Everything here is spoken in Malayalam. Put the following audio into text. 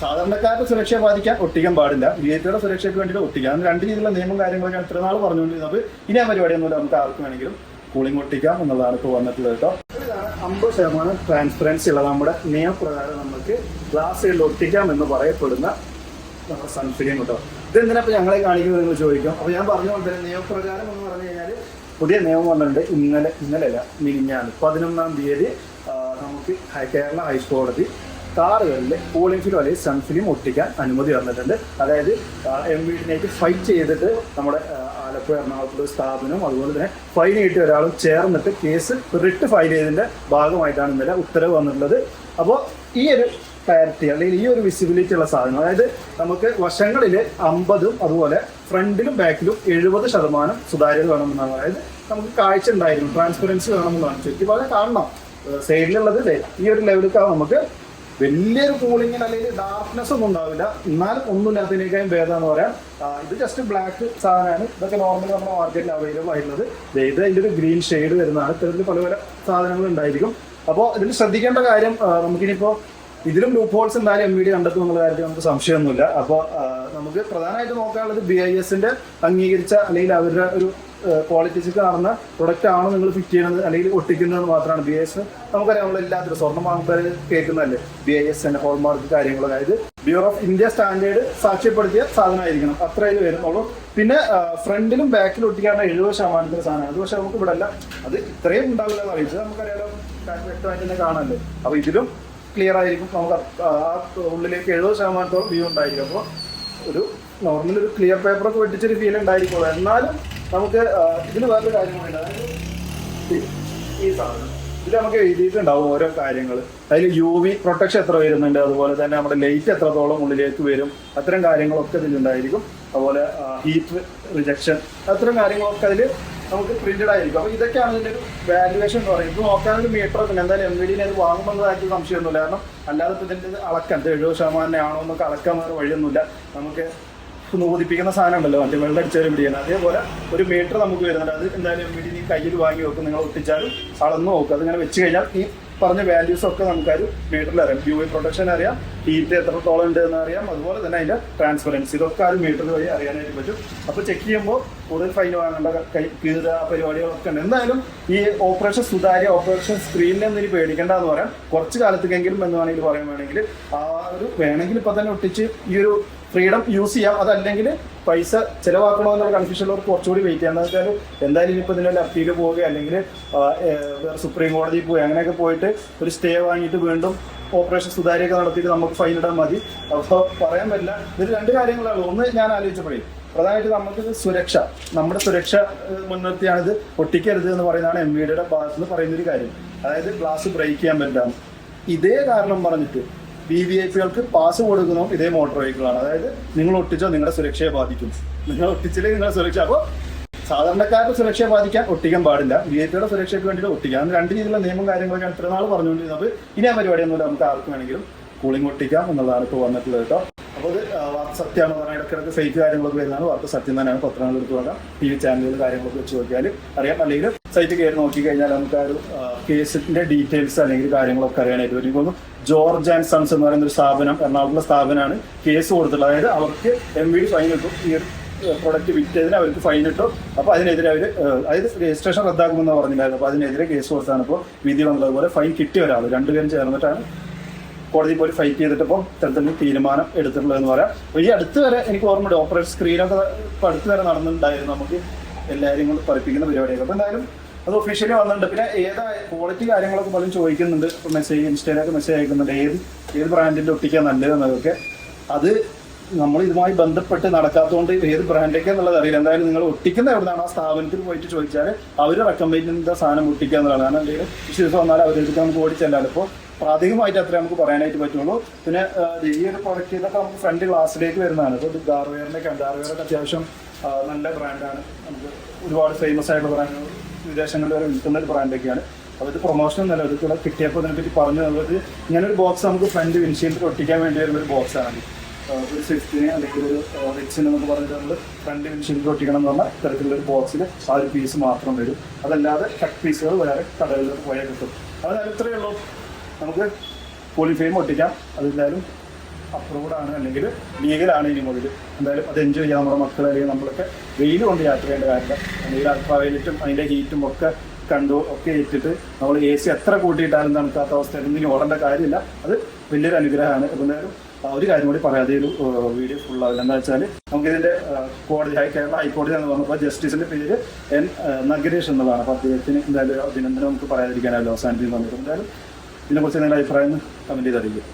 സാധാരണക്കാരുടെ സുരക്ഷയെ ബാധിക്കാൻ ഒട്ടിക്കാൻ പാടില്ല. വി ഐ പിയുടെ സുരക്ഷയ്ക്ക് വേണ്ടിയിട്ട് ഒട്ടിക്കാം. രണ്ട് രീതിയിലുള്ള നിയമം കാര്യങ്ങളൊക്കെ ഇത്ര നാൾ പറഞ്ഞുകൊണ്ടിരുന്നത്. ഇനി ആ പരിപാടിയൊന്നുമില്ല. നമുക്ക് ആർക്ക് വേണമെങ്കിലും കൂളിംഗ് ഒട്ടിക്കാം എന്നുള്ളതാണ് ഇപ്പോൾ വന്നിട്ടുള്ളത് കേട്ടോ. അമ്പത് ശതമാനം ട്രാൻസ്പെറൻസി ഉള്ള നമ്മുടെ നിയമപ്രകാരം നമുക്ക് ഗ്ലാസ്സുകളിൽ ഒട്ടിക്കാം എന്ന് പറയപ്പെടുന്ന നമ്മുടെ സൺസ്ക്രീൻ കേട്ടോ. ഇതെന്തിനാ ഇപ്പൊ ഞങ്ങളെ കാണിക്കുന്നത് നിങ്ങൾ ചോദിക്കും. അപ്പൊ ഞാൻ പറഞ്ഞു തന്നെ നിയമപ്രകാരം എന്ന് പറഞ്ഞു കഴിഞ്ഞാൽ പുതിയ നിയമം വന്നിട്ടുണ്ട്. ഇന്നലെ ഇന്നലെയല്ല മിനിഞ്ഞാണ് പതിനൊന്നാം തീയതി നമുക്ക് കേരള ഹൈക്കോടതി കാറുകളിൽ കൂളിംഗ് ഫിലും അല്ലെങ്കിൽ സൺഫിലിം ഒട്ടിക്കാൻ അനുമതി തന്നിട്ടുണ്ട്. അതായത് എം വീടിനേക്ക് ഫൈറ്റ് ചെയ്തിട്ട് നമ്മുടെ ആലപ്പുഴ എറണാകുളത്ത് സ്ഥാപനവും അതുപോലെ തന്നെ ഫൈൻ കിട്ടിയ ഒരാളും ചേർന്നിട്ട് കേസ് റിട്ട് ഫയൽ ചെയ്തതിന്റെ ഭാഗമായിട്ടാണ് ഇന്നലെ ഉത്തരവ് വന്നിട്ടുള്ളത്. അപ്പോൾ ഈ ഒരു ക്ലാരിറ്റി അല്ലെങ്കിൽ ഈ ഒരു വിസിബിലിറ്റി ഉള്ള സാധനം അതായത് നമുക്ക് വശങ്ങളിൽ അമ്പതും അതുപോലെ ഫ്രണ്ടിലും ബാക്കിലും എഴുപത് ശതമാനം സുതാര്യത വേണമെന്നാണ്. അതായത് നമുക്ക് കാഴ്ച ഉണ്ടായിരുന്നു ട്രാൻസ്പെറൻസി വേണമെന്നാണ്. ചുറ്റുപാട് കാണണം. സൈഡിലുള്ളത് ഈ ഒരു ലെവലിലേക്കാണ് നമുക്ക് വലിയൊരു കൂളിങ്ങിന് അല്ലെങ്കിൽ ഡാർക്ക്നെസ് ഒന്നും ഉണ്ടാവില്ല. എന്നാലും ഒന്നുമില്ലാത്തതിനേക്കാളും ഭേദം എന്ന് പറയാം. ഇത് ജസ്റ്റ് ബ്ലാക്ക് സാധനമാണ്. ഇതൊക്കെ നോർമലി നമ്മുടെ മാർക്കറ്റിൽ അവൈലബിൾ ആയിട്ടുള്ളത്. ഇത് അതിന്റെ ഒരു ഗ്രീൻ ഷെയ്ഡ് വരുന്നതാണ്. ഇത്തരത്തിൽ പല പല സാധനങ്ങൾ ഉണ്ടായിരിക്കും. അപ്പോൾ ഇതിൽ ശ്രദ്ധിക്കേണ്ട കാര്യം നമുക്കിനിപ്പോൾ ഇതിലും ലൂപ്പ് ഹോൾസ് എന്തായാലും എം വി ഡി കണ്ടെത്തും എന്നുള്ള കാര്യത്തിൽ നമുക്ക് സംശയമൊന്നുമില്ല. അപ്പോൾ നമുക്ക് പ്രധാനമായിട്ട് നോക്കാനുള്ളത് ബി ഐ എസിന്റെ അംഗീകരിച്ച അല്ലെങ്കിൽ അവരുടെ ഒരു ക്വാളിറ്റിക്ക് കാണുന്ന പ്രൊഡക്റ്റ് ആണോ നിങ്ങൾ ഫിറ്റ് ചെയ്യുന്നത്? അല്ലെങ്കിൽ ഒട്ടിക്കുന്നത് മാത്രമാണ്. ബി എസ് നമുക്കറിയാം നമ്മൾ എല്ലാത്തിലും സ്വർണം വാങ്ങുമ്പോൾ കേൾക്കുന്നതല്ലേ? ബി ഐ എസ് എന്റെ ഹോൾമാർക്ക് കാര്യങ്ങൾ അതായത് ബ്യൂറോ ഓഫ് ഇന്ത്യ സ്റ്റാൻഡേർഡ് സാക്ഷ്യപ്പെടുത്തിയ സാധനമായിരിക്കണം. അത്ര ഇത് വരുന്നുള്ളൂ. പിന്നെ ഫ്രണ്ടിലും ബാക്കിലും ഒട്ടിക്കാനുള്ള എഴുപത് ശതമാനത്തിന്റെ സാധനമാണ്. അത് പക്ഷെ നമുക്ക് ഇവിടെ അല്ല അത് ഇത്രയും ഉണ്ടാവില്ല എന്ന് അറിയിച്ചത് നമുക്കറിയാലോ വ്യക്തമായിട്ട് തന്നെ കാണാനല്ലേ അപ്പൊ ഇതിലും ക്ലിയർ ആയിരിക്കും. നമുക്ക് ആ ഉള്ളിലേക്ക് എഴുപത് ശതമാനത്തോളം വ്യൂ ഉണ്ടായിരിക്കും. അപ്പോൾ ഒരു നോർമൽ ഒരു ക്ലിയർ പേപ്പറൊക്കെ വെട്ടിച്ചൊരു ഫീൽ ഉണ്ടായിരിക്കുള്ളൂ. എന്നാലും നമുക്ക് ഇതിന് വേറൊരു കാര്യം ഈ- സാധനം. ഇതിൽ നമുക്ക് എഴുതിയിട്ടുണ്ടാവും ഓരോ കാര്യങ്ങൾ അതിൽ യു വി പ്രൊട്ടക്ഷൻ എത്ര വരുന്നുണ്ട് അതുപോലെ തന്നെ നമ്മുടെ ലൈറ്റ് എത്രത്തോളം ഉള്ളിലേക്ക് വരും അത്തരം കാര്യങ്ങളൊക്കെ ഇതിലുണ്ടായിരിക്കും. അതുപോലെ ഹീറ്റ് റിജക്ഷൻ അത്തരം കാര്യങ്ങളൊക്കെ അതിൽ നമുക്ക് പ്രിന്റഡ് ആയിരിക്കും. അപ്പോൾ ഇതൊക്കെയാണ് ഇതിന്റെ ഒരു വാല്യുവേഷൻ എന്ന് പറയുന്നത്. ഇത് നോക്കാനൊരു മീറ്റർ പിന്നെ എന്തായാലും എം വി ഡിനെ ഇത് വാങ്ങുന്നതായിട്ട് സംശയമൊന്നുമില്ല. കാരണം അല്ലാതെ ഇതിന്റെ ഇത് അളക്കാൻ എഴുപത് ശതമാനം ആണോ എന്നൊക്കെ അളക്കാൻ വേറെ വഴിയൊന്നുമില്ല. നമുക്ക് നൂതിപ്പിക്കുന്ന സാധനം ഉണ്ടല്ലോ മറ്റേ വെള്ളം അടിച്ചാലും പിടിക്കണം അതേപോലെ ഒരു മീറ്റർ നമുക്ക് വരുന്നുണ്ട്. അത് എന്തായാലും എം നീ കയ്യിൽ വാങ്ങി വെക്കും നിങ്ങൾ ഒട്ടിച്ചാലും അളന്ന് നോക്കും. അതിങ്ങനെ വെച്ച് കഴിഞ്ഞാൽ ഈ പറഞ്ഞ വാല്യൂസ് ഒക്കെ നമുക്ക് ഒരു മീറ്ററിൽ അറിയാം. യു ഐ പ്രൊട്ടക്ഷൻ അറിയാം ഹീറ്റ് എത്രത്തോളം ഉണ്ട് എന്ന് അറിയാം. അതുപോലെ തന്നെ അതിന്റെ ട്രാൻസ്പെറൻസി ഇതൊക്കെ ആ ഒരു മീറ്റർ വഴി അറിയാനായിട്ട് പറ്റും. അപ്പോൾ ചെക്ക് ചെയ്യുമ്പോൾ കൂടുതൽ ഫൈൻ വാങ്ങേണ്ട കൈ കീറുക പരിപാടികളൊക്കെ ഉണ്ട്. എന്തായാലും ഈ ഓപ്പറേഷൻ സുതാര്യ ഓപ്പറേഷൻ സ്ക്രീനിൽ നിന്ന് പേടിക്കേണ്ട എന്ന് പറയാം. കുറച്ച് കാലത്തേക്കെങ്കിലും എന്ന് വേണമെങ്കിൽ പറയാൻ വേണമെങ്കിൽ ആ ഒരു വേണമെങ്കിൽ ഇപ്പൊ തന്നെ ഒട്ടിച്ച് ഈ ഒരു ഫ്രീഡം യൂസ് ചെയ്യാം. അതല്ലെങ്കിൽ പൈസ ചിലവാക്കണോ എന്നുള്ള കൺഫ്യൂഷനുള്ളവർ കുറച്ചുകൂടി വെയിറ്റ് ചെയ്യാം. എന്താ വെച്ചാൽ എന്തായാലും ഇനിയിപ്പോൾ ഇതിനുള്ള അപ്പീൽ പോവുക അല്ലെങ്കിൽ വേറെ സുപ്രീം കോടതിയിൽ പോയി അങ്ങനെയൊക്കെ പോയിട്ട് ഒരു സ്റ്റേ വാങ്ങിയിട്ട് വീണ്ടും ഓപ്പറേഷൻ സുതാര്യൊക്കെ നടത്തിയിട്ട് നമുക്ക് ഫൈൻ ഇടാൻ മതി. അപ്പോൾ പറയാൻ പറ്റില്ല. ഇതിൽ രണ്ട് കാര്യങ്ങളാണ്. ഒന്ന് ഞാൻ ആലോചിച്ചപ്പോഴേ പ്രധാനമായിട്ട് നമുക്ക് സുരക്ഷ. നമ്മുടെ സുരക്ഷ മുൻനിർത്തിയാണ് ഇത് ഒട്ടിക്കരുത് എന്ന് പറയുന്നതാണ് എം വിയുടെ ഭാഗത്ത് നിന്ന് പറയുന്ന ഒരു കാര്യം. അതായത് ഗ്ലാസ് ബ്രേക്ക് ചെയ്യാൻ പറ്റാണ് ഇതേ കാരണം പറഞ്ഞിട്ട് വി വി ഐ പികൾക്ക് പാസ് കൊടുക്കുന്നതും ഇതേ മോട്ടോർ വെഹിക്കിളാണ് അതായത് നിങ്ങൾ ഒട്ടിച്ചോ നിങ്ങളുടെ സുരക്ഷയെ ബാധിക്കും. നിങ്ങൾ ഒട്ടിച്ചില്ലെങ്കിൽ നിങ്ങളുടെ സുരക്ഷ അപ്പോൾ സാധാരണക്കാരുടെ സുരക്ഷയെ ബാധിക്കാൻ ഒട്ടിക്കാൻ പാടില്ല. വി ഐ പിയുടെ സുരക്ഷയ്ക്ക് വേണ്ടിയിട്ട് ഒട്ടിക്കാം. രണ്ട് രീതിയിലുള്ള നിയമം കാര്യങ്ങളൊക്കെ ഇത്ര നാൾ പറഞ്ഞുകൊണ്ടിരുന്നത്. ഇനി ആ പരിപാടിയൊന്നുമില്ല. നമുക്ക് ആർക്ക് വേണമെങ്കിലും കൂളിംഗ് ഒട്ടിക്കാം എന്നുള്ളതാണ് ഇപ്പോൾ വന്നിട്ടുള്ളത് കേട്ടോ. അപ്പോൾ ഇത് സത്യമാണ് പറഞ്ഞാൽ ഇടയ്ക്കിടയ്ക്ക് ഫേക്ക് കാര്യങ്ങളൊക്കെ വരുന്നതാണ്. വാർത്ത സത്യം തന്നെയാണ്. പത്രങ്ങൾ എടുത്തു നോക്കാം. ടി വി ചാനലുകൾ കാര്യങ്ങളൊക്കെ വെച്ച് നോക്കിയാൽ അറിയാം. അല്ലെങ്കിൽ സൈറ്റ് കയറി നോക്കി കഴിഞ്ഞാൽ നമുക്ക് ആ ഒരു കേസിന്റെ ഡീറ്റെയിൽസ് അല്ലെങ്കിൽ കാര്യങ്ങളൊക്കെ അറിയാനായിട്ട് വരും ജോർജ് ആൻഡ് സൺസ് എന്ന് പറയുന്ന ഒരു സ്ഥാപനം എറണാകുളത്തുള്ള സ്ഥാപനമാണ് കേസ് കൊടുത്തിട്ടുള്ളത്. അതായത് അവർക്ക് എം വി ഫൈൻ കിട്ടും. ഈ പ്രൊഡക്റ്റ് വിറ്റതിന് അവർക്ക് ഫൈൻ ഇട്ടു അപ്പോൾ അതിനെതിരെ അവർ അതായത് രജിസ്ട്രേഷൻ റദ്ദാക്കുമെന്ന് പറഞ്ഞിട്ടുണ്ടായിരുന്നു അപ്പോൾ അതിനെതിരെ കേസ് കൊടുത്താണ് ഇപ്പോൾ വിധി വന്നതുപോലെ ഫൈൻ കിട്ടിയ ഒരാൾ രണ്ടുപേരും ചേർന്നിട്ടാണ് കോടതി പോയി ഫൈറ്റ് ചെയ്തിട്ട് ഇപ്പോൾ ഇത്തരത്തിൽ തീരുമാനം എടുത്തിട്ടുള്ളതെന്ന് പറയാം. അപ്പോൾ ഈ അടുത്ത് വരെ എനിക്ക് ഓർമ്മയുണ്ട് ഓപ്പറേഷൻ സ്ക്രീനൊക്കെ അടുത്ത് വരെ നടന്നിട്ടുണ്ടായിരുന്നു. നമുക്ക് എല്ലാവരും കൊണ്ട് പഠിപ്പിക്കുന്ന പരിപാടിയൊക്കെ. അപ്പോൾ എന്തായാലും അത് ഒഫീഷ്യലി വന്നിട്ടുണ്ട്. പിന്നെ ഏതാ ക്വാളിറ്റി കാര്യങ്ങളൊക്കെ പലരും ചോദിക്കുന്നുണ്ട്. ഇപ്പോൾ മെസ്സേജ് ഇൻസ്റ്റയിലൊക്കെ മെസ്സേജ് അയക്കുന്നുണ്ട്. ഏത് ഏത് ബ്രാൻഡിന്റെ ഒട്ടിക്കാൻ നല്ലത് എന്നതൊക്കെ. അത് നമ്മൾ ഇതുമായി ബന്ധപ്പെട്ട് നടക്കാത്തതുകൊണ്ട് ഏത് ബ്രാൻഡൊക്കെ എന്നുള്ളത് അറിയില്ല. എന്തായാലും നിങ്ങൾ ഒട്ടിക്കുന്ന എവിടെയാണ് ആ സ്ഥാപനത്തിൽ പോയിട്ട് ചോദിച്ചാൽ അവർ റെക്കമെൻഡ് ചെയ്യുന്ന സാധനം ഒട്ടിക്കുക എന്നുള്ളതാണ്. കാരണം എന്തെങ്കിലും ഇഷ്യൂസ് വന്നാൽ അവരെടുത്ത് നമുക്ക് ഓടിച്ചല്ലാലോ ഇപ്പോൾ പ്രാഥമികമായിട്ട് അത്രേ നമുക്ക് പറയാനായിട്ട് പറ്റുള്ളൂ. പിന്നെ ഈ ഒരു പ്രൊഡക്റ്റ് ഇതൊക്കെ നമുക്ക് ഫ്രണ്ട് ഗ്ലാസ്സിലേക്ക് വരുന്നതാണ്. ഇപ്പോൾ ഗാർവെയറിന്റെ ഗാർവെയറൊക്കെ അത്യാവശ്യം നല്ല ബ്രാൻഡാണ് നമുക്ക് ഒരുപാട് ഫേമസ് ആയിട്ടുള്ള ബ്രാൻഡ് വിദേശങ്ങളിൽ വരെ വിൽക്കുന്ന ഒരു ബ്രാൻഡൊക്കെയാണ് അപ്പോൾ ഇത് പ്രൊമോഷൻ എന്നല്ല ഇത് കൂടെ കിട്ടിയപ്പോൾ അതിനെപ്പറ്റി പറഞ്ഞു തന്നത് ഇങ്ങനെ ഒരു ബോക്സ് നമുക്ക് ഫ്രണ്ട് വിൻഷീൽഡിൽ ഒട്ടിക്കാൻ വേണ്ടി വരുന്ന ഒരു ബോക്സ് ആണ്. ഒരു സ്വിഫ്റ്റിന് അല്ലെങ്കിൽ ഒരു റിക്സിന് എന്നൊക്കെ പറഞ്ഞിട്ട് നമ്മൾ ഫ്രണ്ട് വിൻഷീൽഡിൽ ഒട്ടിക്കണം എന്ന് പറഞ്ഞാൽ ഇത്തരത്തിലുള്ള ഒരു ബോക്സിൽ ആ ഒരു പീസ് മാത്രം വരും. അതല്ലാതെ കട്ട് പീസുകൾ വേറെ കടകളിൽ പോയാൽ കിട്ടും. അതായത് ഇത്രയേ ഉള്ളൂ. നമുക്ക് പോളിഫെയിം ഒട്ടിക്കാം. അതെന്തായാലും അപ്രൂവ്ഡ് ആണ് അല്ലെങ്കിൽ ലീഗലാണ് ഇനി മുതൽ എന്തായാലും അത് എൻജോയ് ചെയ്യാൻ നമ്മുടെ മക്കൾ അല്ലെങ്കിൽ നമ്മളൊക്കെ വെയിൽ കൊണ്ട് യാത്ര ചെയ്യേണ്ട കാര്യം അല്ലെങ്കിൽ അൾട്രാവയലറ്റും അതിന്റെ ഹീറ്റും ഒക്കെ കണ്ടു ഒക്കെ ഇട്ടിട്ട് നമ്മൾ എ സി എത്ര കൂട്ടിയിട്ടാലും തണുക്കാത്ത അവസ്ഥയിൽ ഇനി ഓടേണ്ട കാര്യമില്ല. അത് വലിയൊരു അനുഗ്രഹമാണ്. എന്തായാലും ഒരു കാര്യം കൂടി പറയാതെ ഒരു വീഡിയോ ഫുൾ ആവില്ല. എന്താ വെച്ചാൽ നമുക്ക് ഇതിന്റെ കോടതി ഹൈ കേരള ഹൈക്കോടതി എന്ന് പറഞ്ഞപ്പോൾ ജസ്റ്റിസിന്റെ പേര് എൻ നഗരേഷ് എന്നുള്ളതാണ് അപ്പോൾ അദ്ദേഹത്തിന് എന്തായാലും അഭിനന്ദനം നമുക്ക് പറയാതിരിക്കാനല്ലോ അവസാനിപ്പിക്കുന്നു എന്തായാലും ഇതിനെക്കുറിച്ച് നിങ്ങളുടെ അഭിപ്രായം കമന്റ് ചെയ്ത് അറിയിക്കും.